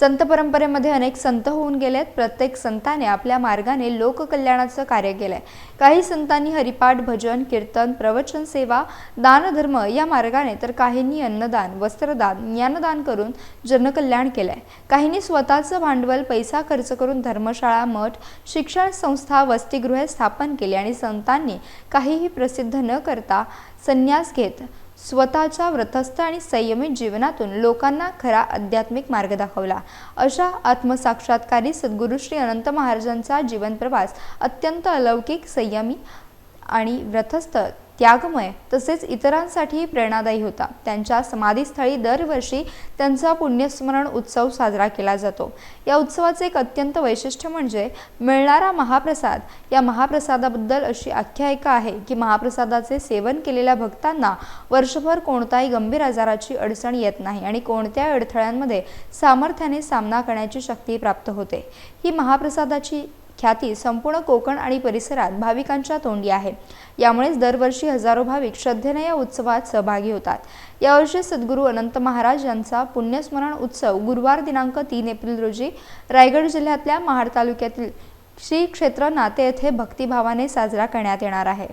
संत परंपरेमध्ये अनेक संत होऊन गेलेत. प्रत्येक संताने आपल्या मार्गाने लोककल्याणाचं कार्य केलंय. काही संतांनी हरिपाठ भजन कीर्तन प्रवचन सेवा दानधर्म या मार्गाने तर काहींनी अन्नदान वस्त्रदान ज्ञानदान करून जनकल्याण केलंय. काहींनी स्वतःचं भांडवल पैसा खर्च करून धर्मशाळा मठ शिक्षण संस्था वसतिगृहे स्थापन केली आणि संतांनी काहीही प्रसिद्ध न करता संन्यास घेत स्वतःच्या व्रतस्थ आणि संयमित जीवनातून लोकांना खरा आध्यात्मिक मार्ग दाखवला. अशा आत्मसाक्षात्कारी सद्गुरू श्री अनंत महाराजांचा जीवनप्रवास अत्यंत अलौकिक संयमी आणि व्रतस्थ त्यागमय तसेच इतरांसाठीही प्रेरणादायी होता. त्यांच्या समाधीस्थळी दरवर्षी त्यांचा पुण्यस्मरण उत्सव साजरा केला जातो. या उत्सवाचे एक अत्यंत वैशिष्ट्य म्हणजे मिळणारा महाप्रसाद या महाप्रसादाबद्दल अशी आख्यायिका आहे की महाप्रसादाचे सेवन केलेल्या भक्तांना वर्षभर कोणताही गंभीर आजाराची अडचण येत नाही आणि कोणत्याही अडथळ्यांमध्ये सामर्थ्याने सामना करण्याची शक्ती प्राप्त होते. ही महाप्रसादाची ख्याती संपूर्ण कोकण आणि परिसरात भाविकांच्या तोंडी आहे. यामुळेच दरवर्षी हजारो भाविक श्रद्धेने या उत्सवात सहभागी होतात. यावर्षी सद्गुरू अनंत महाराज यांचा पुण्यस्मरण उत्सव गुरुवार दिनांक तीन एप्रिल रोजी रायगड जिल्ह्यातल्या महाड तालुक्यातील श्री क्षेत्र नाते येथे भक्तिभावाने साजरा करण्यात येणार आहे.